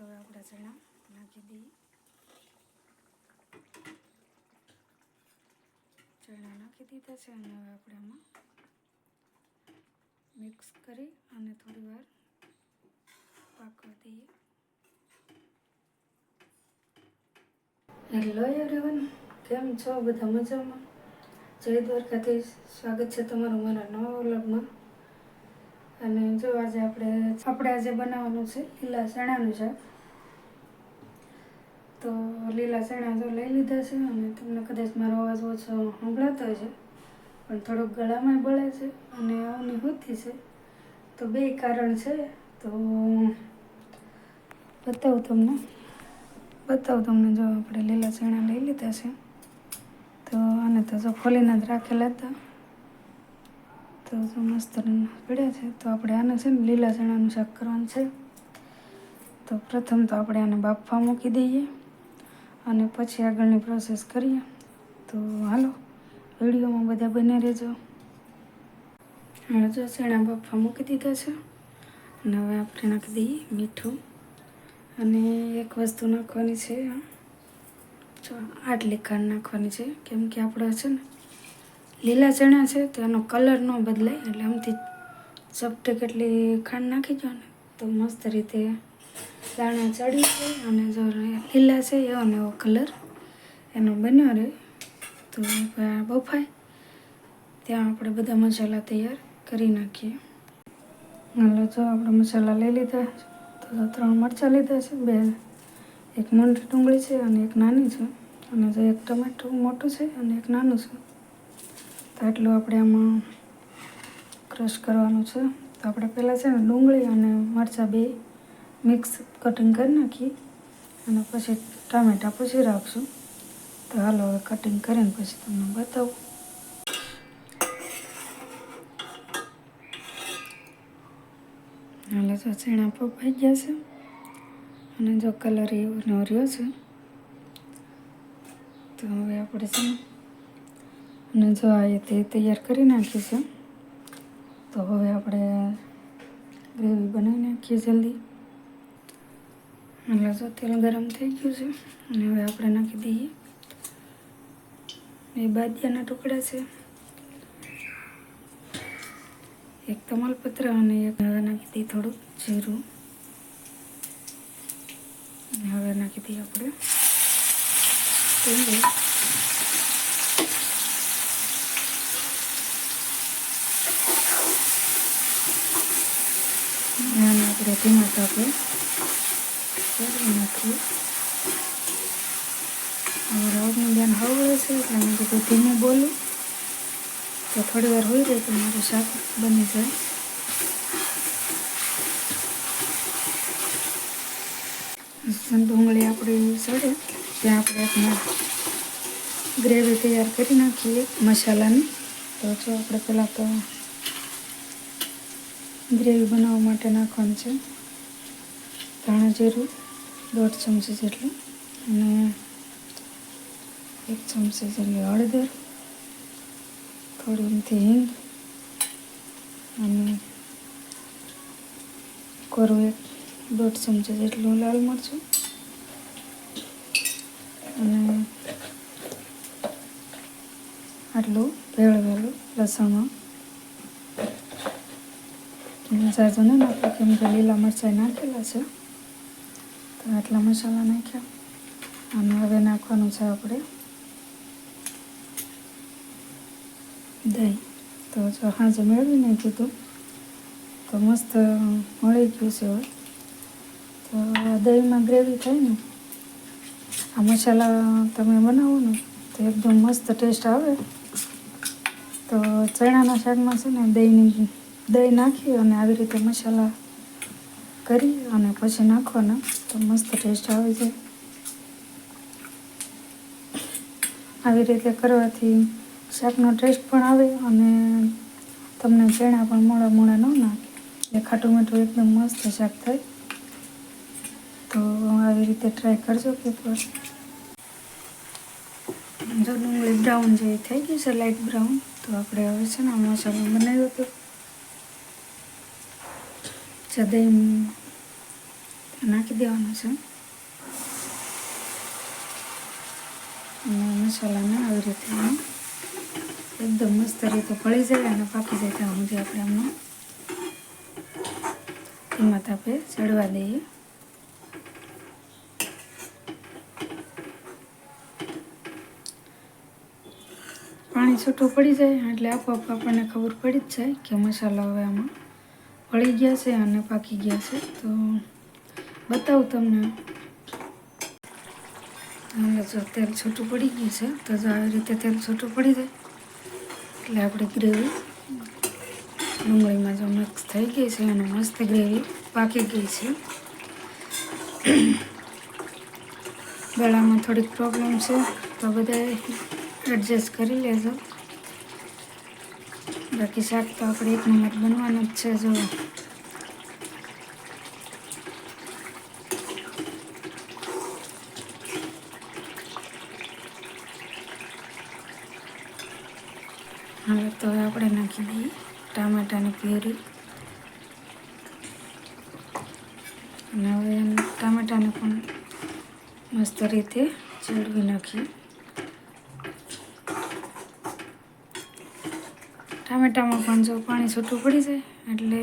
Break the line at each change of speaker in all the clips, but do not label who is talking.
તો હવે આપણા ચણા નાખી દઈએ. ચણા નાખી દીધા છે અને હવે આપણે આમાં મિક્સ કરી અને થોડી વાર પાકવા દઈએ. હેલો એવરીવન કેમ છો? બધા મજામાં? જય દ્વારકાથી સ્વાગત છે તમારું મારા નવા વ્લોગમાં. અને જો આજે આપણે આપણે આજે બનાવવાનું છે લીલા ચણાનું શાક. તો લીલા ચણા તો લઈ લીધા છે અને તમને કદાચ મારો અવાજ ઓછો સંભળાતો છે પણ થોડુંક ગળામાં બળે છે અને આવની છે. તો બે કારણ છે, તો બતાવું તમને. બતાવું તમને જો આપણે લીલા ચણા લઈ લીધા છે. તો આને તો જો ખોલીને જ રાખેલા હતા. તો જો મસ્ત પડ્યા છે. તો આપણે આને છે ને લીલા ચણાનું શાક કરવાનું છે. તો પ્રથમ તો આપણે આને બાફવા મૂકી દઈએ અને પછી આગળની પ્રોસેસ કરીએ. તો હાલો, વિડીયોમાં બધા બને રહેજો. જો ચણા બાફવા મૂકી દીધા છે. અને હવે આપણે નાખી દઈએ મીઠું. અને એક વસ્તુ નાખવાની છે આટલી ખાંડ નાખવાની છે, કેમ કે આપણે છે ને લીલા ચણા છે તો એનો કલર ન બદલાય એટલે આમથી ચપટે કેટલી ખાંડ નાખી દો ને તો મસ્ત રીતે દાણા ચડી છે અને જો લીલા છે એવો ને એવો કલર એનો બન્યો રહે તો બફાય. ત્યાં આપણે બધા મસાલા તૈયાર કરી નાખીએ. હાલો, જો આપણે મસાલા લઈ લીધા તો ત્રણ મરચાં લીધા છે, બે, એક મોટી ડુંગળી છે અને એક નાની છે. અને જો એક ટમેટું મોટું છે અને એક નાનું છે. તો એટલું આપણે આમાં ક્રશ કરવાનું છે. તો આપણે પહેલાં છે ને ડુંગળી અને મરચાં બે મિક્સ કટિંગ કરી નાખીએ અને પછી ટામેટાં પછી રાખશું. તો હાલો હવે કટિંગ કરીને પછી તમને બતાવું. હાલો તો ચણા પપાઈ ગયા છે. અને જો કલર એવો રહ્યો છે. તો હવે આપણે છે ને અને જો આ તે તૈયાર કરી નાખી છે, તો હવે આપણે ગ્રેવી બનાવી નાખીએ જલ્દી. એટલે જો તેલ ગરમ થઈ ગયું છે, અને હવે આપણે નાખી દઈએ. એ બાદિયાના ટુકડા છે. એક તમાલપત્ર અને એક હવે નાખી દઈએ થોડું જીરું. હવે નાખી દઈએ આપણે ડુંગળી અને આપણે ધીમા તાપે કરી નાખીએ હવે રાવનું ધ્યાન હવળે છે એટલે મેં કીધું ધીમું બોલું તો થોડી વાર હોય રહે તો મારું શાક બની જાય ડુંગળી આપણી સડે ત્યાં આપણે આપણે ગ્રેવી તૈયાર કરી નાખીએ મસાલાની તો જો આપણે પહેલાં તો ગ્રેવી બનાવવા માટે નાખવાનું છે. ધાણા જીરું, દોઢ ચમચી જેટલું અને એક ચમચી જેટલી હળદર, થોડી એમથી હિંગ અને કોરું એક દોઢ ચમચી જેટલું લાલ મરચું અને આટલું ભેળવેલું લસણમાં ઝાઝું ને નાખ્યું કેમ કે લીલા મરચાં નાખેલા છે તો આટલા મસાલા નાખ્યા અને હવે નાખવાનું છે આપણે દહીં તો જો હાજે મેળવી કીધું તો મસ્ત મળી ગયું છે હવે તો દહીંમાં ગ્રેવી થાય ને આ મસાલા તમે બનાવો ને તો એકદમ મસ્ત ટેસ્ટ આવે તો ચણાના શાકમાં છે ને દહીંની દહીં નાખી અને આવી રીતે મસાલા કરી અને પછી નાખવાના. તો મસ્ત ટેસ્ટ આવે છે. આવી રીતે કરવાથી શાકનો ટેસ્ટ પણ આવે અને તમને ચણા પણ મોડા મોડા ન નાખે. એટલે ખાટું મીઠું એકદમ મસ્ત શાક થાય. તો આવી રીતે ટ્રાય કરજો કે જો ડુંગળી બ્રાઉન જેવી થઈ ગઈ છે લાઇટ બ્રાઉન તો આપણે હવે છે ને મસાલો બનાવ્યો હતો. જે દહીં નાખી દેવાનું છે. અને મસાલાને આવી રીતે એકદમ મસ્ત રીતે પડી જાય અને પાકી જાય ત્યાં સુધી આપણે આમને ધીમા તાપે ચડવા દઈએ. પાણી છૂટું પડી જાય એટલે આપોઆપ આપણને ખબર પડી જ જાય કે મસાલો હવે આમાં ભળી ગયા છે અને પાકી ગયા છે. તો બતાવું તમને. જો તેલ છૂટું પડી ગયું છે. તો જો આવી રીતે તેલ છૂટું પડી જાય, એટલે આપણી ગ્રેવી ડુંગળીમાં જો મિક્સ થઈ ગઈ છે અને મસ્ત ગ્રેવી પાકી ગઈ છે. ગળામાં થોડીક પ્રોબ્લેમ છે, તો બધા એડજસ્ટ કરી લેજો. બાકી શાક તો આપણે એક નંબર બનવાનું જ છે જો હવે તો આપણે નાખી દઈએ ટામેટાની પ્યુરી. અને હવે ટામેટાને પણ મસ્ત રીતે ચડવી નાખીએ. ટામેટામાં પણ જો પાણી છૂટું પડી જાય, એટલે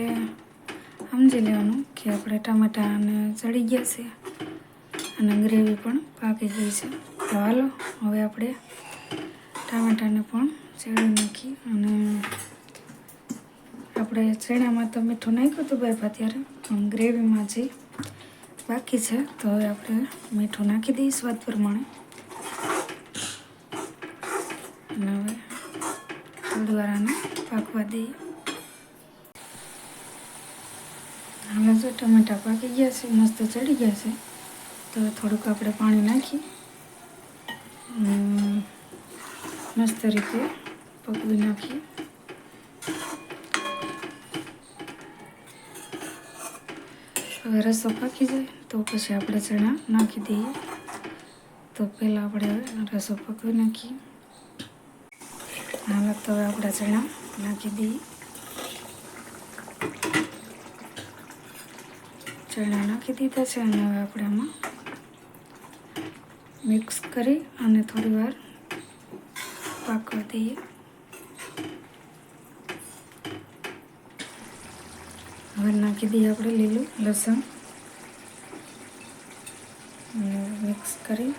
સમજી લેવાનું કે આપણે ટામેટાને ચડી ગયા છે અને ગ્રેવી પણ પાકી ગઈ છે. તો હાલો, હવે આપણે ટામેટાને પણ ચડી નાખી અને આપણે ચણામાં તો મીઠું નાખ્યું હતું બાય ત્યારે પણ ગ્રેવીમાં જે બાકી છે, તો હવે આપણે મીઠું નાખી દઈએ સ્વાદ પ્રમાણે. અને હવે થોડી વાર પાકવા દઈએ હવે જો ટમેટા પાકી ગયા છે, મસ્ત ચડી ગયા છે, તો થોડુંક આપણે પાણી નાખી. મસ્ત રીતે પકવી નાખી. હવે રસો પાકી જાય, તો પછી આપણે ચણા નાખી દઈએ. તો પહેલાં આપણે રસો પકવી નાખીએ. હાલ, તો હવે આપણા ચણા નાખી દઈએ ચણા નાખી દીધા છે અને હવે આપણે આમાં મિક્સ કરી અને થોડી વાર પાકવા દઈએ. હવે નાખી દઈએ આપણે લીલું લસણ. અને મિક્સ કરી.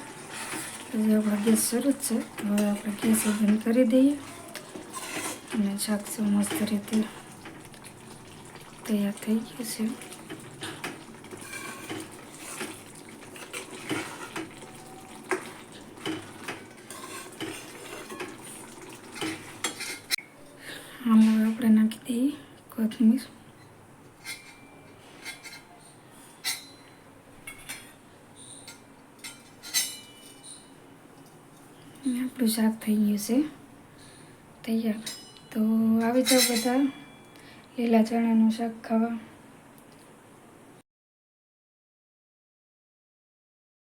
પછી આપણો ગેસ શરૂ જ છે. હવે આપણે ગેસ બંધ કરી દઈએ. અને શાક શું મસ્ત રીતે તૈયાર થઈ ગયું છે આમાં આપણે નાખી દઈએ કોથમીર આપણું શાક થઈ ગયું છે તૈયાર તો આવી જાઓ બધા. લીલા ચણાનું શાક ખાવા.